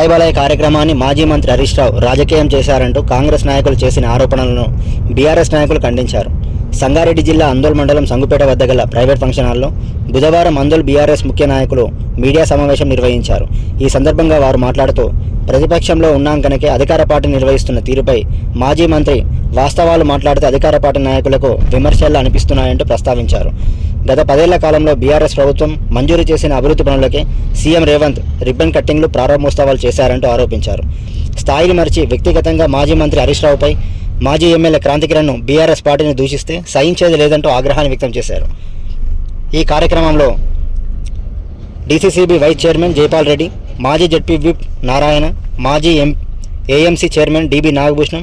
అలైబలై కార్యక్రమాన్ని మాజీ మంత్రి హరీష్ రావు రాజకీయం చేశారంటూ కాంగ్రెస్ నాయకులు చేసిన ఆరోపణలను బీఆర్ఎస్ నాయకులు ఖండించారు. సంగారెడ్డి జిల్లా అందోల్ మండలం సంగుపేట వద్ద గల ప్రైవేట్ ఫంక్షన్ హాల్లో బుధవారం అందోల్ బీఆర్ఎస్ ముఖ్య నాయకులు మీడియా సమావేశం నిర్వహించారు. ఈ సందర్భంగా వారు మాట్లాడుతూ ప్రతిపక్షంలో ఉన్నాం కనుకే అధికార పార్టీ నిర్వహిస్తున్న తీరుపై మాజీ మంత్రి వాస్తవాలు మాట్లాడితే అధికార పార్టీ నాయకులకు విమర్శలు అనిపిస్తున్నాయంటూ ప్రస్తావించారు. గత పదేళ్ళ కాలంలో బీఆర్ఎస్ ప్రభుత్వం మంజూరు చేసిన అభివృద్ధి పనులకే సీఎం రేవంత్ రిబ్బన్ కట్టింగ్లు ప్రారంభోత్సవాలు చేశారంటూ ఆరోపించారు. స్థాయిని మరిచి వ్యక్తిగతంగా మాజీ మంత్రి హరీష్ రావుపై మాజీ ఎమ్మెల్యే క్రాంతికిరణ్ను బీఆర్ఎస్ పార్టీని దూషిస్తే సహించేది లేదంటూ ఆగ్రహాన్ని వ్యక్తం చేశారు. ఈ కార్యక్రమంలో DCCB vice chairman Jaipal Reddy మాజీ జడ్పీ విప్ నారాయణ మాజీ M AMC chairman DB Nagabhushanam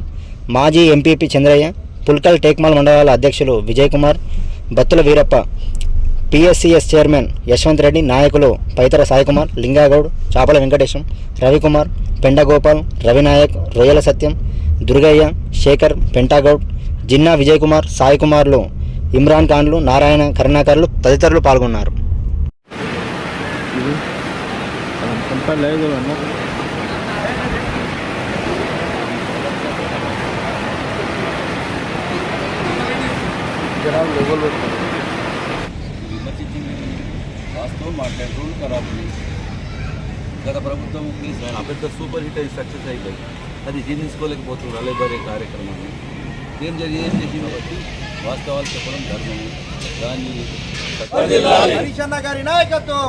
మాజీ ఎంపీపీ చంద్రయ్య పుల్కల్ టేక్మాల్ మండలాల అధ్యక్షులు విజయ్ కుమార్ బత్తుల వీరప్ప పిఎస్సిఎస్ చైర్మన్ యశ్వంత్ రెడ్డి నాయకులు పైతర సాయికుమార్ లింగాగౌడ్ చాపల వెంకటేశం రవికుమార్ పెండగోపాల్ రవినాయక్ రొయ్యల సత్యం దుర్గయ్య శేఖర్ పెంటాగౌడ్ జిన్నా విజయ్ కుమార్ సాయి కుమార్లు ఇమ్రాన్ ఖాన్లు నారాయణ కరుణాకర్లు తదితరులు పాల్గొన్నారు. ఎంత లేదు అన్న విమర్శించింది వాస్తవం మాట్లాడే రూల్ ఖరాబ్ గత ప్రభుత్వం పెద్ద సూపర్ హిట్ అయి సక్సెస్ అయిపోయి అది జీర్ణించుకోలేకపోతున్నారు అలేబరే కార్యక్రమాన్ని. ఏం జరిగి ఏం చేసింది బట్టి వాస్తవాలు చెప్పడం ధర్మము. దాన్ని హరిశన్న గారి నాయకత్వం.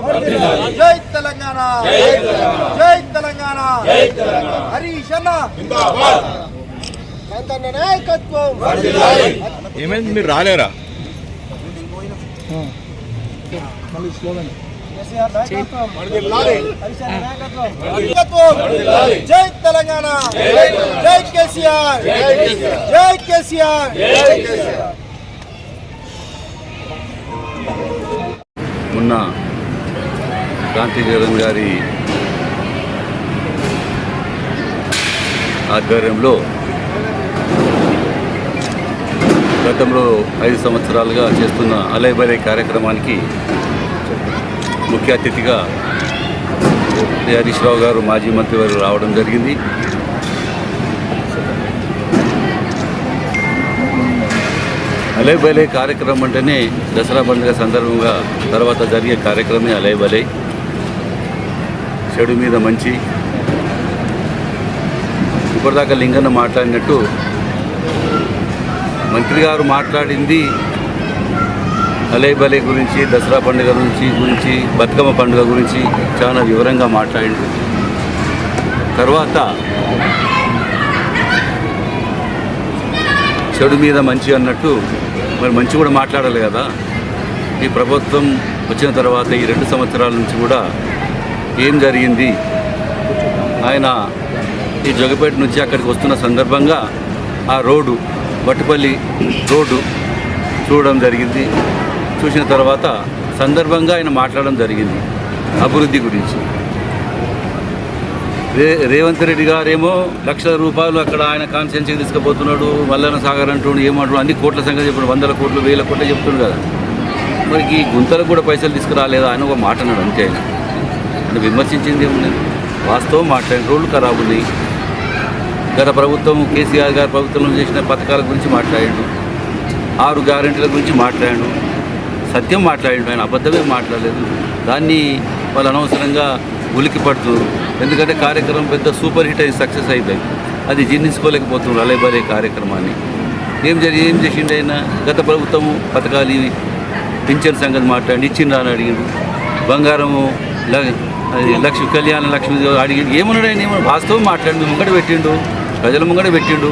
జై తెలంగాణ. జై తెలంగాణ. హరిశన్న కాంతన్న నాయకత్వం. ఏమైంది? మీరు రాలేరా? మళ్ళీ స్లోగన్ జై తెలంగాణ. జై కేసీఆర్. జై కేసీఆర్. మొన్న క్రాంతి జగన్ గారి ఆధ్వర్యంలో గతంలో ఐదు సంవత్సరాలుగా చేస్తున్న అలైబలై కార్యక్రమానికి ముఖ్య అతిథిగా హరీష్ రావు గారు మాజీ మంత్రి వారు రావడం జరిగింది. అలైబలై కార్యక్రమం అంటేనే దసరా పండుగ సందర్భంగా తర్వాత జరిగే కార్యక్రమే అలైబలై చెడు మీద మంచి. ఇప్పటిదాకా లింగన్న మాట్లాడినట్టు మంత్రి గారు మాట్లాడింది అలైబలై గురించి దసరా పండుగ గురించి గురించి బతుకమ్మ పండుగ గురించి చాలా వివరంగా మాట్లాడిండు. తర్వాత చెడు మీద మంచి అన్నట్టు మరి మంచి కూడా మాట్లాడాలి కదా. ఈ ప్రభుత్వం వచ్చిన తర్వాత ఈ రెండు సంవత్సరాల నుంచి కూడా ఏం జరిగింది? ఆయన ఈ జగపేట నుంచి అక్కడికి వస్తున్న సందర్భంగా ఆ రోడ్డు బట్టుపల్లి రోడ్డు చూడడం జరిగింది. చూసిన తర్వాత సందర్భంగా ఆయన మాట్లాడడం జరిగింది అభివృద్ధి గురించి. రే రేవంత్ రెడ్డి గారేమో లక్షల రూపాయలు అక్కడ ఆయన కాన్స్టిట్యూన్సీకి తీసుకుపోతున్నాడు మల్లన్న సాగర్ అంటున్నాడు ఏమంటున్నాడు అన్ని కోట్ల సంఖ్య చెప్పాడు వందల కోట్లు వేల కోట్లు చెప్తున్నాడు కదా. మరి ఈ గుంతలకు కూడా పైసలు తీసుకురాలేదా ఆయన ఒక మాట అన్నాడు అంతే ఆయన. అంటే విమర్శించింది ఏమున్నది వాస్తవం మాట్లాడిన రోడ్లు ఖరాబ్ ఉన్నాయి. గత ప్రభుత్వం కేసీఆర్ గారి ప్రభుత్వంలో చేసిన పథకాల గురించి మాట్లాడాడు. ఆరు గ్యారెంటీల గురించి మాట్లాడాడు. సత్యం మాట్లాడాడు ఆయన అబద్ధమే మాట్లాడలేదు. దాన్ని వాళ్ళు అనవసరంగా ఉలికి పడుతున్నారు ఎందుకంటే కార్యక్రమం పెద్ద సూపర్ హిట్ అయి సక్సెస్ అయిపోయింది. అది జీర్ణించుకోలేకపోతున్నారు అలేబరే కార్యక్రమాన్ని. ఏం జరిగి ఏం చేసిండు ఆయన? గత ప్రభుత్వము పథకాలు ఇవి పింఛన్ సంగతి మాట్లాడి ఇచ్చిండ్రా అని అడిగిండు. బంగారము లక్ష్మి కళ్యాణ లక్ష్మి అడిగిండు. ఏమన్నాడు ఆయన? ఏమన్నా వాస్తవం మాట్లాడి ముంగట పెట్టిండు. ప్రజల ముంగట పెట్టిండు.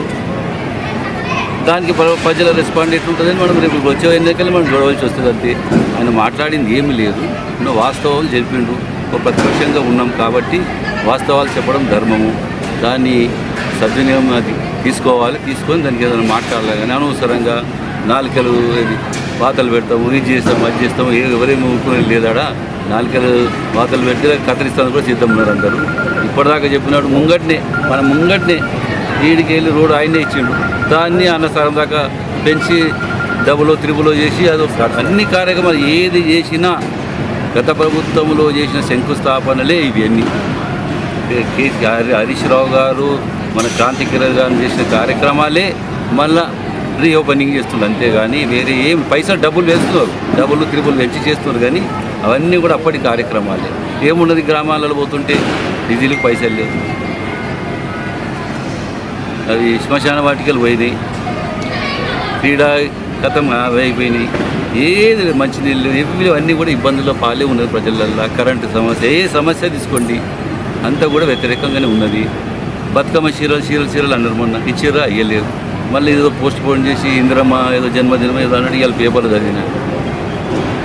దానికి ప్ర- ప్రజల రెస్పాండ్ ఎట్లుంటుందని మనం రేపు వచ్చే ఎన్నికలు మనం చూడవలసి వస్తుంది అంతే. ఆయన మాట్లాడింది ఏమీ లేదు. ఉన్న వాస్తవాలు చెప్పిండు ఒక ప్రతిపక్షంగా ఉన్నాం కాబట్టి వాస్తవాలు చెప్పడం ధర్మము. దాన్ని సద్వినియోగం అది తీసుకోవాలి. తీసుకొని దానికి ఏదైనా మాట్లాడాలి కానీ అనవసరంగా నాలుకలు ఇది వాతలు పెడతాము ఇది చేస్తాము అది చేస్తాము. ఎవరేమి ఊరుకునేది లేదాడా? నాలుకలు వాతలు పెడితే కత్తిరిస్తాను కూడా సిద్ధం ఉన్నారు అందరూ. ఇప్పటిదాకా చెప్పినట్టు ముంగట్నే మన ముంగట్నే ఈడికి వెళ్ళి రోడ్డు ఆయనే ఇచ్చిండు. దాన్ని అన్నసారం దాకా పెంచి డబులో త్రిబులో చేసి అది అన్ని కార్యక్రమాలు ఏది చేసినా గత ప్రభుత్వంలో చేసిన శంకుస్థాపనలే ఇవన్నీ. కేసీఆర్ హరీష్ రావు గారు మన క్రాంతి కిరణ్ గారు చేసిన కార్యక్రమాలే మళ్ళా రీఓపెనింగ్ చేస్తున్నారు అంతేగాని వేరే ఏం పైసలు డబ్బులు వేస్తున్నారు. డబ్బులు త్రిబులు పెంచి చేస్తున్నారు కానీ అవన్నీ కూడా అప్పటి కార్యక్రమాలే. ఏమున్నది గ్రామాలలో పోతుంటే డీజిల్కి పైసలు లేవు. అవి శ్మశాన వాటికలు పోయినాయి. క్రీడా కథం అయిపోయినాయి ఏది మంచినీళ్ళు ఇవి అన్నీ కూడా ఇబ్బందుల్లో పాలే ఉన్నది ప్రజలల్లో. కరెంటు సమస్య ఏ సమస్య తీసుకోండి. అంతా కూడా వ్యతిరేకంగానే ఉన్నది. బతుకమ్మ చీరలు చీరలు చీరలు అన్నారు మొన్న. ఇచ్చిర్రా అయ్యలేరు మళ్ళీ ఏదో పోస్ట్ పోన్ చేసి ఇందిరమ్మ ఏదో జన్మదినం ఏదో అన్నట్టు ఇవాళ పేపర్లు చదివిన.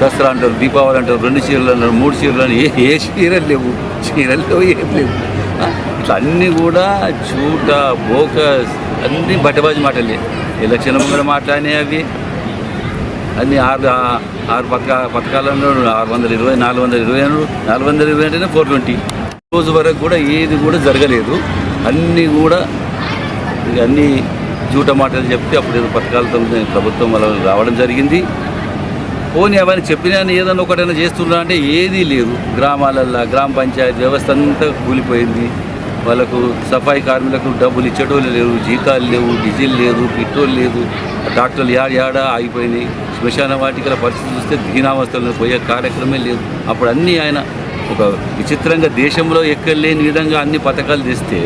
దసరా అంటారు దీపావళి అంటారు. రెండు చీరలు అన్నారు మూడు చీరలు అని ఏ ఏ చీరలు లేవు? చీరలు లేవు ఏం లేవు. అన్నీ కూడా చూట బోకస్ అన్నీ బట్టబాజీ మాటలే. ఎలక్షన్ ముందర మాట్లాడినాయి అవి. అన్ని ఆరు ఆరు పక్క పథకాలలో ఆరు వందల ఇరవై నాలుగు వందల ఇరవై నాలుగు వందల ఇరవై అంటేనే ఫోర్ ట్వంటీ రోజు వరకు కూడా ఏది కూడా జరగలేదు. అన్నీ కూడా ఇక అన్నీ జూట మాటలు చెప్తే అప్పుడు ఏదో పథకాలతో ప్రభుత్వం వల్ల రావడం జరిగింది. పోనీ అవన్నీ చెప్పినా ఏదైనా ఒకటైనా చేస్తున్నా అంటే ఏదీ లేదు. గ్రామాలల్లో గ్రామ పంచాయతీ వ్యవస్థ అంతా కూలిపోయింది. వాళ్ళకు సఫాయి కార్మికులకు డబ్బులు ఇచ్చేటోళ్ళు లేవు జీతాలు లేవు డీజిల్ లేదు పెట్రోల్ లేదు. డాక్టర్లు యాడ యాడ ఆగిపోయినాయి. శ్మశాన వాటికల పరిస్థితి చూస్తే దీనావస్థలను పోయే కార్యక్రమే లేదు. అప్పుడు అన్నీ ఆయన ఒక విచిత్రంగా దేశంలో ఎక్కలేని విధంగా అన్ని పథకాలు తెస్తే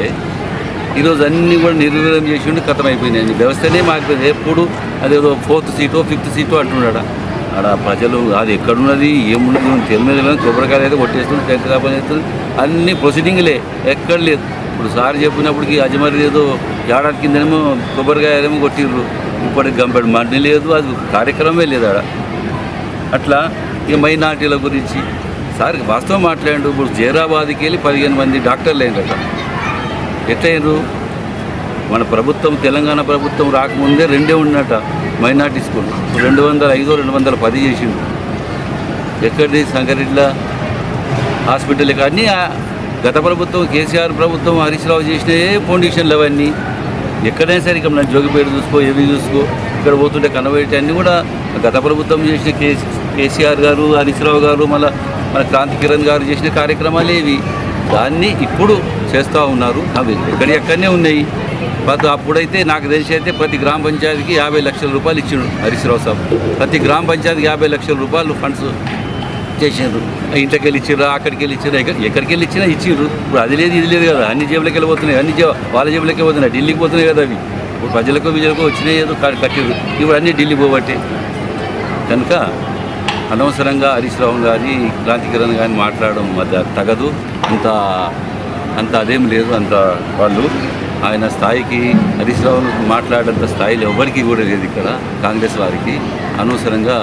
ఈరోజు అన్నీ కూడా నిర్వీర్యం చేసి ఉండి కథమైపోయినాయి అయిపోయినాయి వ్యవస్థనే మారిపోయింది. ఎప్పుడు అదేదో ఫోర్త్ సీటో ఫిఫ్త్ సీటో అంటున్నాడు. ఆడ ప్రజలు అది ఎక్కడున్నది ఏమున్నది తెలియదు కొబ్బరికాయలు అయితే కొట్టేస్తుంది శంకరాపం చేస్తుంది అన్ని ప్రొసీడింగ్లే ఎక్కడ లేదు. ఇప్పుడు సార్ చెప్పినప్పటికి అజమరి ఏదో ఏడాది కిందనేమో కొబ్బరికాయలేమో కొట్టిర్రు. ఇప్పటికి గంపెడు మండి లేదు అది కార్యక్రమమే లేదు ఆడ. అట్లా ఈ మైనార్టీల గురించి. సార్ వాస్తవం మాట్లాడు ఇప్పుడు జైరాబాద్కి వెళ్ళి పదిహేను మంది డాక్టర్లు అయిన కదా. ఎట్లయినరు మన ప్రభుత్వం తెలంగాణ ప్రభుత్వం రాకముందే రెండే ఉన్నట మైనార్టీ స్కూల్. రెండు వందల ఐదు రెండు వందల పది చేసిండు. ఎక్కడిది? సంగారెడ్డిలో? హాస్పిటల్ కానీ గత ప్రభుత్వం కేసీఆర్ ప్రభుత్వం హరీష్ రావు చేసినవే ఫౌండేషన్లు అవన్నీ ఎక్కడైనా సరే ఇక మన జోగిపేట చూసుకో ఏవి చూసుకో ఇక్కడ పోతుంటే కనబెట్టి అన్నీ కూడా గత ప్రభుత్వం చేసిన కేసీ కేసీఆర్ గారు హరీష్ రావు గారు మళ్ళీ మన క్రాంతి కిరణ్ గారు చేసిన కార్యక్రమాలు ఏవి? దాన్ని ఇప్పుడు చేస్తూ ఉన్నారు. అవి ఇక్కడ ఎక్కడనే ఉన్నాయి. ప్రతి అప్పుడైతే నాకు తెలిసి అయితే ప్రతి గ్రామ పంచాయతీకి యాభై లక్షల రూపాయలు ఇచ్చిండు హరీష్ రావు సాబ్. ప్రతి గ్రామ పంచాయతీకి యాభై లక్షల రూపాయలు ఫండ్స్ చేసిండ్రు. ఇంటికి వెళ్ళి ఇచ్చిర్రు అక్కడికి వెళ్ళి ఎక్కడ ఎక్కడికి వెళ్ళి ఇచ్చినా ఇచ్చిర్రు. ఇప్పుడు అది లేదు ఇది లేదు కదా. అన్ని జేబులకి వెళ్ళిపోతున్నాయి అన్ని జేబు వాళ్ళ జేబులకి పోతున్నాయి ఢిల్లీకి పోతున్నాయి కదా అవి. ఇప్పుడు ప్రజలకు విజయలకు వచ్చినాయి ఏదో క- ఇప్పుడు అన్నీ ఢిల్లీ పోబట్టి. కనుక అనవసరంగా హరీష్ రావు కానీ క్రాంతికిరణ్ కానీ గారిని మాట్లాడడం మధ్య తగదు. అంత అంత అదేం లేదు అంత వాళ్ళు. ఆయన స్థాయికి హరీష్ రావు మాట్లాడేంత స్థాయిలో ఎవరికి కూడా లేదు ఇక్కడ కాంగ్రెస్ వారికి. అనవసరంగా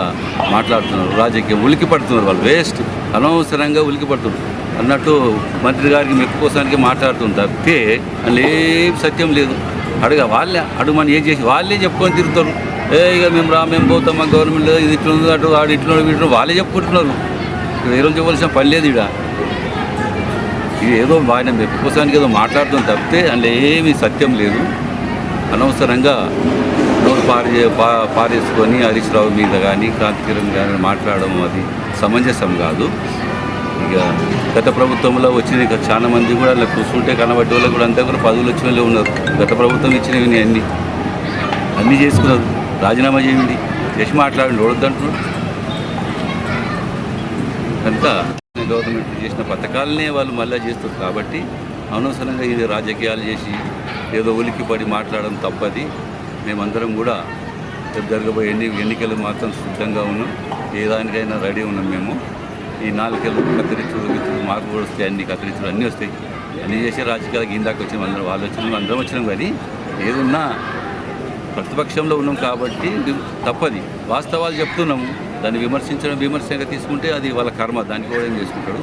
మాట్లాడుతున్నారు రాజకీయం ఉలికి పడుతున్నారు వాళ్ళు. వేస్ట్. అనవసరంగా ఉలికి పడుతున్నారు అన్నట్టు మంత్రి గారికి మెప్పుకోసానికి మాట్లాడుతుంది తప్పితే అందులో ఏం సత్యం లేదు. అడగ వాళ్ళే అడుగుమని ఏం చేసి వాళ్ళే చెప్పుకొని తిరుగుతారు. ఏ ఇక మేము రా మేము పోతాం మా గవర్నమెంట్ ఇది ఇట్లా ఉంది అటు ఆడు ఇట్లా ఉంది, ఇట్లా వాళ్ళే చెప్పుకుంటున్నారు. ఇక్కడ ఏ రోజు చెప్పవలసిన పని లేదు ఇక్కడ ఇది ఏదో ఆయన మెప్పుకోసానికి ఏదో మాట్లాడుతుంది తప్పితే అందులో ఏమీ సత్యం లేదు. అనవసరంగా నోరు పారి పా పారేసుకొని హరీష్ రావు మీద కానీ క్రాంతి కిరణ్ కానీ మాట్లాడడం అది సమంజసం కాదు. ఇక గత ప్రభుత్వంలో వచ్చిన ఇక చాలా మంది కూడా అలా కూర్చుంటే కనబడ్డ వాళ్ళకి కూడా అంతా కూడా పదవులు వచ్చిన వాళ్ళు ఉన్నారు. గత ప్రభుత్వం ఇచ్చినవి అన్నీ. అన్నీ చేసుకున్నారు. రాజీనామా చేయండి. చేసి మాట్లాడండి. వద్దంటున్నారు కనుక గవర్నమెంట్ చేసిన పథకాలనే వాళ్ళు మళ్ళీ చేస్తారు కాబట్టి అనవసరంగా ఇది రాజకీయాలు చేసి ఏదో ఉలికి పడి మాట్లాడడం తప్పది. మేమందరం కూడా రేపు జరగబోయే ఎన్ని ఎన్నికలు మాత్రం సిద్ధంగా ఉన్నాం. ఏ దానికైనా రెడీ ఉన్నాం మేము. ఈ నాలుగేళ్ళు కత్తిరించుడు గిత్తుడు మాకు కూడా వస్తాయి అన్ని కత్తిరించుడు అన్నీ వస్తాయి. అన్నీ చేసే రాజకీయాలకు ఇందాక వచ్చినాం అందరం వాళ్ళు వచ్చినాం అందరం వచ్చినాం కానీ ఏదున్నా ప్రతిపక్షంలో ఉన్నాం కాబట్టి తప్పది. వాస్తవాలు చెప్తున్నాము. దాన్ని విమర్శించడం విమర్శగా తీసుకుంటే అది వాళ్ళ కర్మ. దానికి కూడా ఏం చేసుకుంటాడు?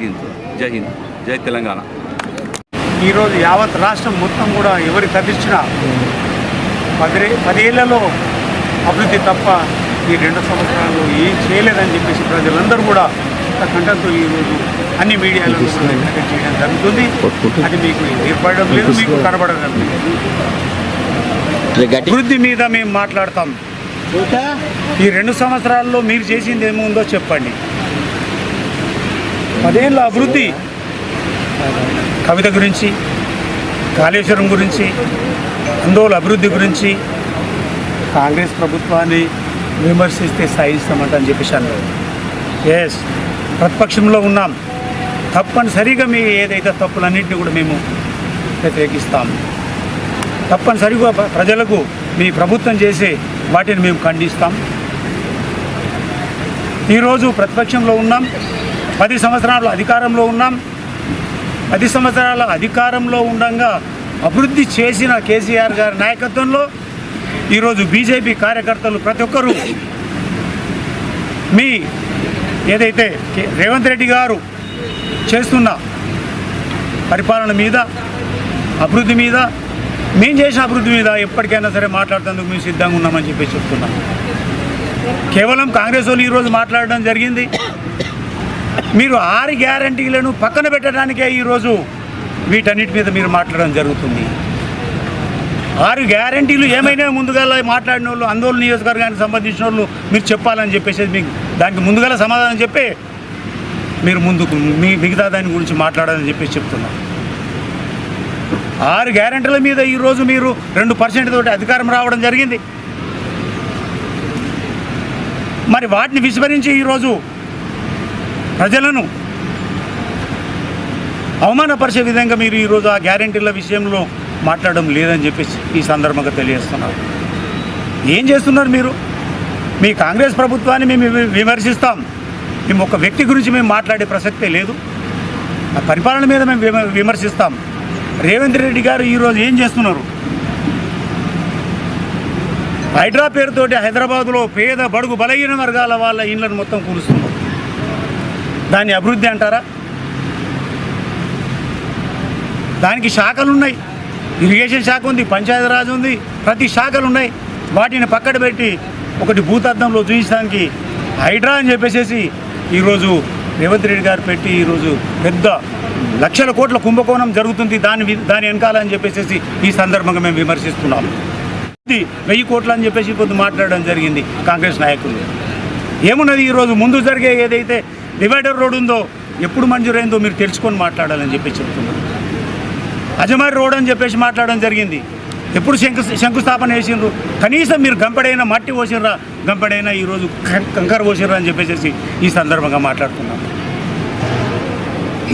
దీంతో జై హింద్ జై తెలంగాణ. ఈరోజు యావత్ రాష్ట్రం మొత్తం కూడా ఎవరి తగ్గించినా పది పదేళ్ళలో అభివృద్ధి తప్ప ఈ రెండు సంవత్సరాలు ఏం చేయలేదని చెప్పేసి ప్రజలందరూ కూడా కంటంతో ఈరోజు అన్ని ప్రకటన చేయడం జరుగుతుంది. అది మీకు ఏర్పడడం లేదు మీకు కనబడడం లేదు. అభివృద్ధి మీద మేము మాట్లాడతాం. ఈ రెండు సంవత్సరాల్లో మీరు చేసింది ఏముందో చెప్పండి. పదేళ్ళ అభివృద్ధి కవిత గురించి కాళేశ్వరం గురించి అందోళ అభివృద్ధి గురించి కాంగ్రెస్ ప్రభుత్వాన్ని విమర్శిస్తే సాయిస్తామంట అని చెప్పేసి అన్నారు. ఎస్ ప్రతిపక్షంలో ఉన్నాం. తప్పనిసరిగా మీ ఏదైతే తప్పులన్నింటినీ కూడా మేము వ్యతిరేకిస్తాం. తప్పనిసరిగా ప్రజలకు మీ ప్రభుత్వం చేసే వాటిని మేము ఖండిస్తాం. ఈరోజు ప్రతిపక్షంలో ఉన్నాం. పది సంవత్సరాలు అధికారంలో ఉన్నాం. పది సంవత్సరాల అధికారంలో ఉండగా అభివృద్ధి చేసిన కేసీఆర్ గారి నాయకత్వంలో ఈరోజు బీజేపీ కార్యకర్తలు ప్రతి ఒక్కరూ మీ ఏదైతే కే- రేవంత్ రెడ్డి గారు చేస్తున్న పరిపాలన మీద అభివృద్ధి మీద మేము చేసిన అభివృద్ధి మీద ఎప్పటికైనా సరే మాట్లాడుతందుకు మేము సిద్ధంగా ఉన్నామని చెప్పి చెప్తున్నాం. కేవలం కాంగ్రెస్ వాళ్ళు ఈరోజు మాట్లాడడం జరిగింది. మీరు ఆరు గ్యారంటీలను పక్కన పెట్టడానికే ఈరోజు వీటన్నిటి మీద మీరు మాట్లాడడం జరుగుతుంది. ఆరు గ్యారంటీలు ఏమైనా ముందుగా మాట్లాడిన వాళ్ళు ఆందోళన నియోజకవర్గానికి సంబంధించిన వాళ్ళు మీరు చెప్పాలని చెప్పేసి మీకు దానికి ముందుగా సమాధానం చెప్పే మీరు ముందుకు మీ మిగతా దాని గురించి మాట్లాడాలని చెప్పేసి చెప్తున్నాం. ఆరు గ్యారంటీల మీద ఈరోజు మీరు రెండు పర్సెంట్ తోటి అధికారం రావడం జరిగింది. మరి వాటిని విస్మరించి ఈరోజు ప్రజలను అవమానపరిచే విధంగా మీరు ఈరోజు ఆ గ్యారంటీల విషయంలో మాట్లాడడం లేదని చెప్పేసి ఈ సందర్భంగా తెలియజేస్తున్నారు. ఏం చేస్తున్నారు మీరు? మీ కాంగ్రెస్ ప్రభుత్వాన్ని మేము విమర్శిస్తాం. మేము ఒక వ్యక్తి గురించి మేము మాట్లాడే ప్రసక్తే లేదు. ఆ పరిపాలన మీద మేము విమ- విమర్శిస్తాం. రేవంత్ రెడ్డి గారు ఈరోజు ఏం చేస్తున్నారు? హైడ్రా పేరుతోటి హైదరాబాద్లో పేద బడుగు బలహీన వర్గాల వాళ్ళ ఇళ్ళను మొత్తం కూలుస్తున్నారు. దాన్ని అభివృద్ధి అంటారా? దానికి శాఖలు ఉన్నాయి. ఇరిగేషన్ శాఖ ఉంది పంచాయతీరాజ్ ఉంది ప్రతి శాఖలు ఉన్నాయి. వాటిని పక్కన పెట్టి ఒకటి భూతద్దంలో చూపించడానికి హైడ్రా అని చెప్పేసి ఈరోజు రేవంత్ రెడ్డి గారు పెట్టి ఈరోజు పెద్ద లక్షల కోట్ల కుంభకోణం జరుగుతుంది దాని దాని వెనకాల అని చెప్పేసి ఈ సందర్భంగా మేము విమర్శిస్తున్నాము. ఇది వెయ్యి కోట్లు అని చెప్పేసి పొద్దు మాట్లాడడం జరిగింది కాంగ్రెస్ నాయకులు. ఏమున్నది ఈరోజు ముందు జరిగే ఏదైతే డివైడర్ రోడ్ ఉందో ఎప్పుడు మంజూరైందో మీరు తెలుసుకొని మాట్లాడాలని చెప్పి చెప్తున్నారు అజమారి రోడ్ అని చెప్పేసి మాట్లాడడం జరిగింది. ఎప్పుడు శంకు శంకుస్థాపన చేసిండ్రు? కనీసం మీరు గంపడైనా మట్టి పోసిర్రా? గంపడైనా ఈరోజు కంకర పోసిర్రా అని చెప్పేసి ఈ సందర్భంగా మాట్లాడుతున్నాం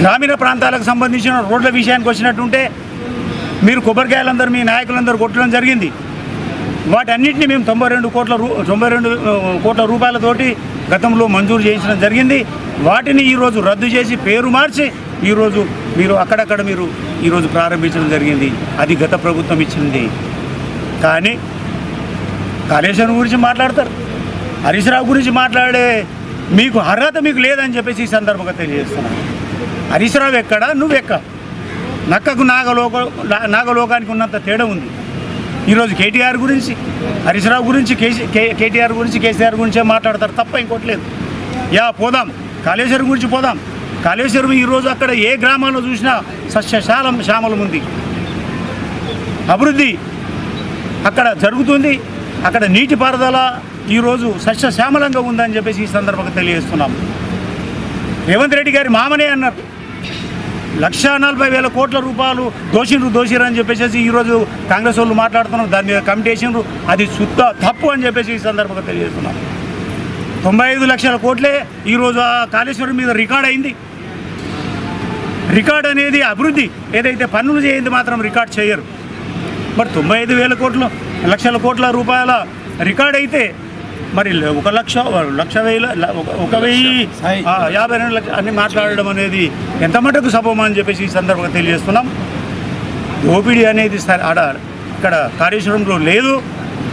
గ్రామీణ ప్రాంతాలకు సంబంధించిన రోడ్ల విషయానికి వచ్చినట్టుంటే మీరు కొబ్బరికాయలందరూ మీ నాయకులందరూ కొట్టడం జరిగింది. వాటన్నింటినీ మేము తొంభై రెండు కోట్ల రూ తొంభై రెండు కోట్ల రూపాయలతోటి గతంలో మంజూరు చేయించడం జరిగింది. వాటిని ఈరోజు రద్దు చేసి పేరు మార్చి ఈరోజు మీరు అక్కడక్కడ మీరు ఈరోజు ప్రారంభించడం జరిగింది. అది గత ప్రభుత్వం ఇచ్చింది. కానీ కాళేశ్వరం గురించి మాట్లాడతారు. హరీశ్రావు గురించి మాట్లాడే మీకు అర్హత మీకు లేదని చెప్పేసి ఈ సందర్భంగా తెలియజేస్తున్నాను. హరీశ్రావు ఎక్కడ? నువ్వెక్క? నక్కకు నాగలోక నాగలోకానికి ఉన్నంత తేడా ఉంది. ఈరోజు కేటీఆర్ గురించి హరీశ్రావు గురించి కేసీ కే- కేటీఆర్ గురించి కేసీఆర్ గురించే మాట్లాడతారు తప్ప ఇంకోటి లేదు. యా పోదాం. కాళేశ్వరం గురించి పోదాం. కాళేశ్వరం ఈరోజు అక్కడ ఏ గ్రామాల్లో చూసినా సస్యశాలం శ్యామలం ఉంది. అభివృద్ధి అక్కడ జరుగుతుంది. అక్కడ నీటిపారుదల ఈరోజు సస్యశ్యామలంగా ఉందని చెప్పేసి ఈ సందర్భంగా తెలియజేస్తున్నాం. రేవంత్ రెడ్డి గారి మామనే అన్నారు. లక్ష నలభై వేల కోట్ల రూపాయలు దోషిండ్రు దోషిరు అని చెప్పేసి ఈరోజు కాంగ్రెస్ వాళ్ళు మాట్లాడుతున్నారు. దాని మీద కమిటీ వేసిండ్రు. అది శుద్ధ తప్పు అని చెప్పేసి ఈ సందర్భంగా తెలియజేస్తున్నాం. తొంభై ఐదు లక్షల కోట్లే ఈరోజు ఆ కాళేశ్వరం మీద రికార్డ్ అయింది. రికార్డ్ అనేది అభివృద్ధి. ఏదైతే పన్నులు చేయింది మాత్రం రికార్డ్ చేయరు. మరి తొంభై ఐదు వేల కోట్లు లక్షల కోట్ల రూపాయల రికార్డ్ అయితే మరి ఒక లక్ష లక్ష వేల ఒక- వెయ్యి యాభై రెండు లక్ష అన్ని మాట్లాడడం అనేది ఎంత మటుకు సభమా అని చెప్పేసి ఈ సందర్భంగా తెలియజేస్తున్నాం. దోపిడీ అనేది సరే ఆడ ఇక్కడ కాళేశ్వరంలో లేదు.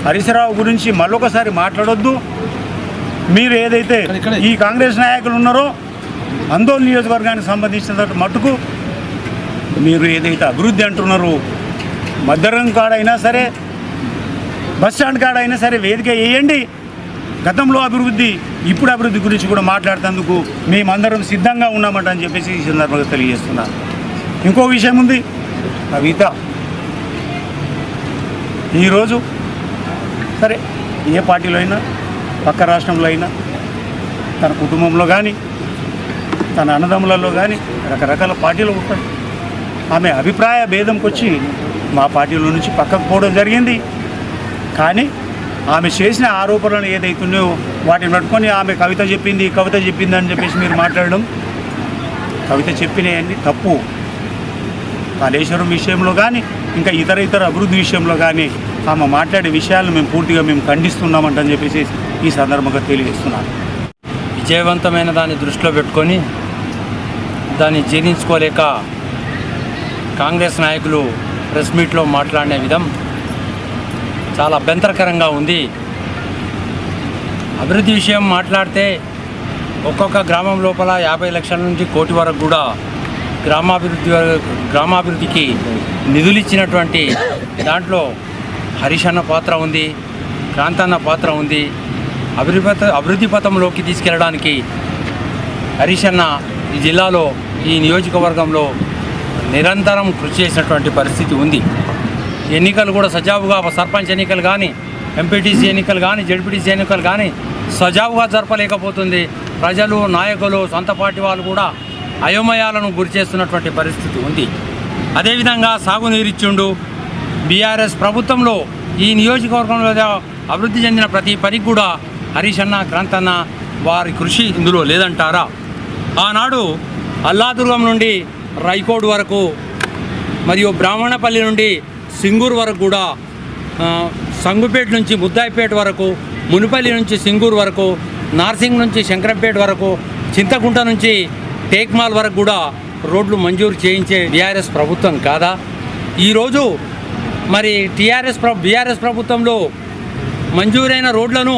హరీశ్రావు గురించి మళ్ళొకసారి మాట్లాడొద్దు. మీరు ఏదైతే ఈ కాంగ్రెస్ నాయకులు ఉన్నారో ఆందోళన నియోజకవర్గానికి సంబంధించిన మట్టుకు మీరు ఏదైతే అభివృద్ధి అంటున్నారో మధ్యరంగం కాడైనా సరే బస్ స్టాండ్ కాడైనా సరే వేదిక వేయండి. గతంలో అభివృద్ధి ఇప్పుడు అభివృద్ధి గురించి కూడా మాట్లాడుతందుకు మేమందరం సిద్ధంగా ఉన్నామంట అని చెప్పేసి ఈ సందర్భంగా తెలియజేస్తున్నాను ఇంకో విషయం ఉంది. కవిత ఈరోజు సరే ఏ పార్టీలో అయినా పక్క రాష్ట్రంలో అయినా తన కుటుంబంలో కానీ తన అన్నదమ్ములలో కానీ రకరకాల పార్టీలు ఉంటాయి. ఆమె అభిప్రాయ భేదంకి వచ్చి మా పార్టీలో నుంచి పక్కకు పోవడం జరిగింది. కానీ ఆమె చేసిన ఆరోపణలు ఏదైతున్నాయో వాటిని పట్టుకొని ఆమె కవిత చెప్పింది కవిత చెప్పింది అని చెప్పేసి మీరు మాట్లాడడం కవిత చెప్పినవన్నీ తప్పు. కాళేశ్వరం విషయంలో కానీ ఇంకా ఇతర ఇతర అభివృద్ధి విషయంలో కానీ ఆమె మాట్లాడే విషయాలను మేము పూర్తిగా మేము ఖండిస్తున్నామంటని చెప్పేసి ఈ సందర్భంగా తెలియజేస్తున్నాను. విజయవంతమైన దాన్ని దృష్టిలో పెట్టుకొని దాన్ని జీర్ణించుకోలేక కాంగ్రెస్ నాయకులు ప్రెస్ మీట్లో మాట్లాడిన విధం చాలా అభ్యంతరకరంగా ఉంది. అభివృద్ధి విషయం మాట్లాడితే ఒక్కొక్క గ్రామం లోపల యాభై లక్షల నుంచి కోటి వరకు కూడా గ్రామాభివృద్ధి గ్రామాభివృద్ధికి నిధులు ఇచ్చినటువంటి దాంట్లో హరీష్ అన్న పాత్ర ఉంది క్రాంతన్న పాత్ర ఉంది. అభివృద్ధి అభివృద్ధి పథంలోకి తీసుకెళ్ళడానికి హరీష్ అన్న ఈ జిల్లాలో ఈ నియోజకవర్గంలో నిరంతరం కృషి చేసినటువంటి పరిస్థితి ఉంది. ఎన్నికలు కూడా సజావుగా సర్పంచ్ ఎన్నికలు కానీ ఎంపీటీసీ ఎన్నికలు కానీ జడ్పీటీసీ ఎన్నికలు కానీ సజావుగా జరపలేకపోతుంది. ప్రజలు నాయకులు సొంత పార్టీ వాళ్ళు కూడా అయోమయాలను గురి చేస్తున్నటువంటి పరిస్థితి ఉంది. అదేవిధంగా సాగునీరిచ్చుండు బీఆర్ఎస్ ప్రభుత్వంలో ఈ నియోజకవర్గంలో అభివృద్ధి చెందిన ప్రతి పనికి కూడా హరీష్ అన్న క్రాంతన్న వారి కృషి ఇందులో లేదంటారా? ఆనాడు అల్లాదుర్గం నుండి రైకోడ్ వరకు మరియు బ్రాహ్మణపల్లి నుండి సింగూరు వరకు కూడా సంగుపేట నుంచి ముద్దాయిపేట వరకు మునిపల్లి నుంచి సింగూరు వరకు నార్సింగ్ నుంచి శంకరంపేట వరకు చింతకుంట నుంచి టేక్మాల్ వరకు కూడా రోడ్లు మంజూరు చేయించే బీఆర్ఎస్ ప్రభుత్వం కాదా? ఈరోజు మరి టీఆర్ఎస్ ప్ర బీఆర్ఎస్ ప్రభుత్వంలో మంజూరైన రోడ్లను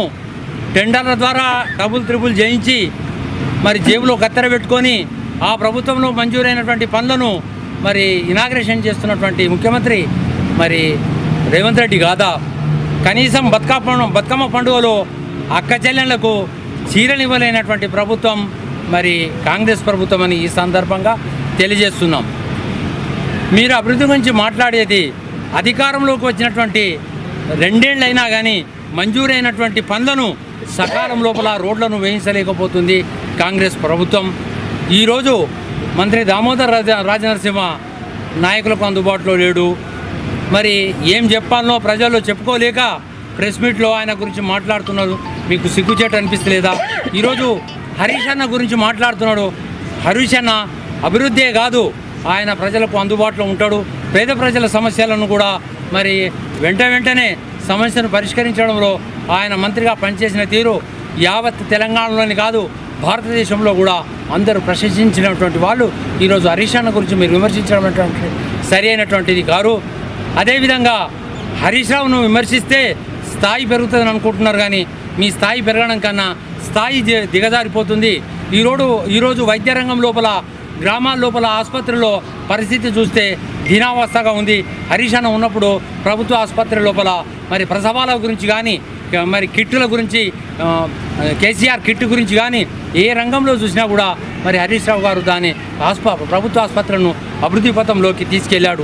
టెండర్ల ద్వారా డబుల్ త్రిబుల్ చేయించి మరి జేబులో కత్తెర పెట్టుకొని ఆ ప్రభుత్వంలో మంజూరైనటువంటి పనులను మరి ఇనాగ్రేషన్ చేస్తున్నటువంటి ముఖ్యమంత్రి మరి రేవంత్ రెడ్డి కాదా కనీసం బతుకమ్మ బతుకమ్మ పండుగలో అక్క చెల్లెళ్ళకు చీరలు ఇవ్వలేనటువంటి ప్రభుత్వం మరి కాంగ్రెస్ ప్రభుత్వం అని ఈ సందర్భంగా తెలియజేస్తున్నాం. మీరు అభివృద్ధి గురించి మాట్లాడేది అధికారంలోకి వచ్చినటువంటి రెండేళ్ళైనా కానీ మంజూరైనటువంటి పనులను సకాలం లోపల రోడ్లను వేయించలేకపోతుంది కాంగ్రెస్ ప్రభుత్వం. ఈరోజు మంత్రి దామోదర్ రాజ రాజనరసింహ నాయకులకు అందుబాటులో లేడు. మరి ఏం చెప్పాలనో ప్రజల్లో చెప్పుకోలేక ప్రెస్ మీట్లో ఆయన గురించి మాట్లాడుతున్నారు. మీకు సిగ్గుచేట అనిపిస్తలేదా? ఈరోజు హరీష్ అన్న గురించి మాట్లాడుతున్నాడు. హరీష్ అన్న అభివృద్ధే కాదు. ఆయన ప్రజలకు అందుబాటులో ఉంటాడు. పేద ప్రజల సమస్యలను కూడా మరి వెంట వెంటనే సమస్యను పరిష్కరించడంలో ఆయన మంత్రిగా పనిచేసిన తీరు యావత్ తెలంగాణలోని కాదు భారతదేశంలో కూడా అందరూ ప్రశంసించినటువంటి వాళ్ళు ఈరోజు హరీష్ అన్న గురించి మీరు విమర్శించడం సరి అయినటువంటిది కారు. అదేవిధంగా హరీష్ రావును విమర్శిస్తే స్థాయి పెరుగుతుందని అనుకుంటున్నారు కానీ మీ స్థాయి పెరగడం కన్నా స్థాయి ది- దిగజారిపోతుంది. ఈరోజు ఈరోజు వైద్య రంగం లోపల గ్రామాల లోపల ఆసుపత్రిలో పరిస్థితి చూస్తే దీనావస్థగా ఉంది. హరీష్ అన్న ఉన్నప్పుడు ప్రభుత్వ ఆసుపత్రి లోపల మరి ప్రసవాల గురించి కానీ మరి కిట్టుల గురించి కేసీఆర్ కిట్ గురించి కానీ ఏ రంగంలో చూసినా కూడా మరి హరీష్ రావు గారు దాని ఆస్ప ప్రభుత్వ ఆసుపత్రులను అభివృద్ధి పథంలోకి తీసుకెళ్ళాడు.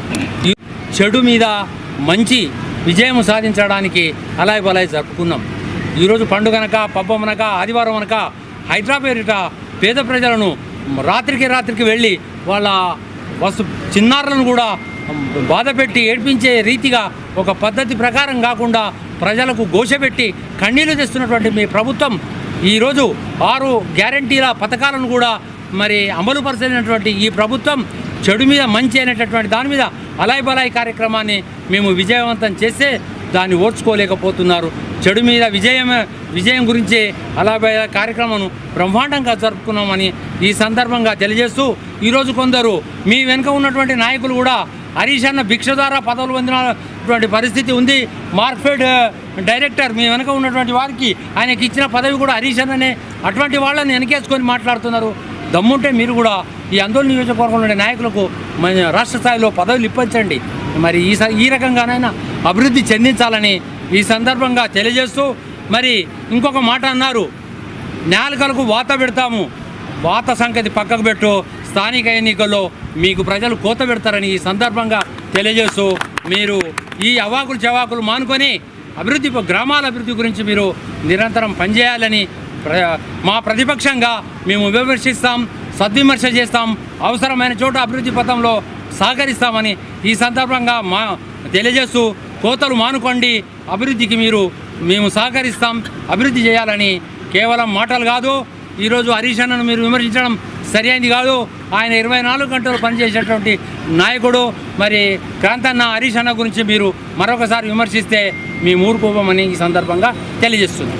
చెడు మీద మంచి విజయం సాధించడానికి అలాయ్ బలాయ్ జరుపుకున్నాం. ఈరోజు పండుగనక పబ్బమనక ఆదివారం అనక హైదరాబాద్ పేద ప్రజలను రాత్రికి రాత్రికి వెళ్ళి వాళ్ళ వస్తు చిన్నారులను కూడా బాధపెట్టి ఏడ్పించే రీతిగా ఒక పద్ధతి ప్రకారం కాకుండా ప్రజలకు గోషపెట్టి కన్నీళ్ళు తెస్తున్నటువంటి మీ ప్రభుత్వం ఈరోజు ఆరు గ్యారంటీల పథకాలను కూడా మరి అమలు పరిచినటువంటి ఈ ప్రభుత్వం చెడు మీద మంచి అనేటటువంటి దాని మీద అలాయ్ బలాయ్ కార్యక్రమాన్ని మేము విజయవంతం చేస్తే దాన్ని ఓర్చుకోలేకపోతున్నారు. చెడు మీద విజయం విజయం గురించి అలాగే కార్యక్రమం బ్రహ్మాండంగా జరుపుకున్నామని ఈ సందర్భంగా తెలియజేస్తూ ఈరోజు కొందరు మీ వెనుక ఉన్నటువంటి నాయకులు కూడా హరీష్ అన్న భిక్ష ద్వారా పదవులు పొందినటువంటి పరిస్థితి ఉంది. మార్ఫెడ్ డైరెక్టర్ మీ వెనుక ఉన్నటువంటి వారికి ఆయనకి ఇచ్చిన పదవి కూడా హరీష్ అన్ననే. అటువంటి వాళ్ళని వెనకేసుకొని మాట్లాడుతున్నారు. దమ్ముంటే మీరు కూడా ఈ ఆందోళన నియోజకవర్గంలోని నాయకులకు మన రాష్ట్ర స్థాయిలో పదవులు ఇప్పించండి. మరి ఈ స- ఈ రకంగానైనా అభివృద్ధి చెందించాలని ఈ సందర్భంగా తెలియజేస్తూ మరి ఇంకొక మాట అన్నారు. నాలుకలకు వాత పెడతాము. వాత సంగతి పక్కకు పెట్టు. స్థానిక ఎన్నికల్లో మీకు ప్రజలు కోత పెడతారని ఈ సందర్భంగా తెలియజేస్తూ మీరు ఈ అవాకులు చవాకులు మానుకొని అభివృద్ధి గ్రామాల అభివృద్ధి గురించి మీరు నిరంతరం పనిచేయాలని ప్ర- మా ప్రతిపక్షంగా మేము విమర్శిస్తాం సద్విమర్శ చేస్తాం అవసరమైన చోట అభివృద్ధి పథంలో సహకరిస్తామని ఈ సందర్భంగా మా తెలియజేస్తూ కోతలు మానుకోండి. అభివృద్ధికి మీరు మేము సహకరిస్తాం. అభివృద్ధి చేయాలని కేవలం మాటలు కాదు ఈరోజు హరీష్ అన్నను మీరు విమర్శించడం సరి కాదు. ఆయన ఇరవై నాలుగు గంటలు పనిచేసేటువంటి నాయకుడు. మరి క్రాంతన్న హరీష్ అన్న గురించి మీరు మరొకసారి విమర్శిస్తే మీ మూర్ఖోపమని ఈ సందర్భంగా తెలియజేస్తుంది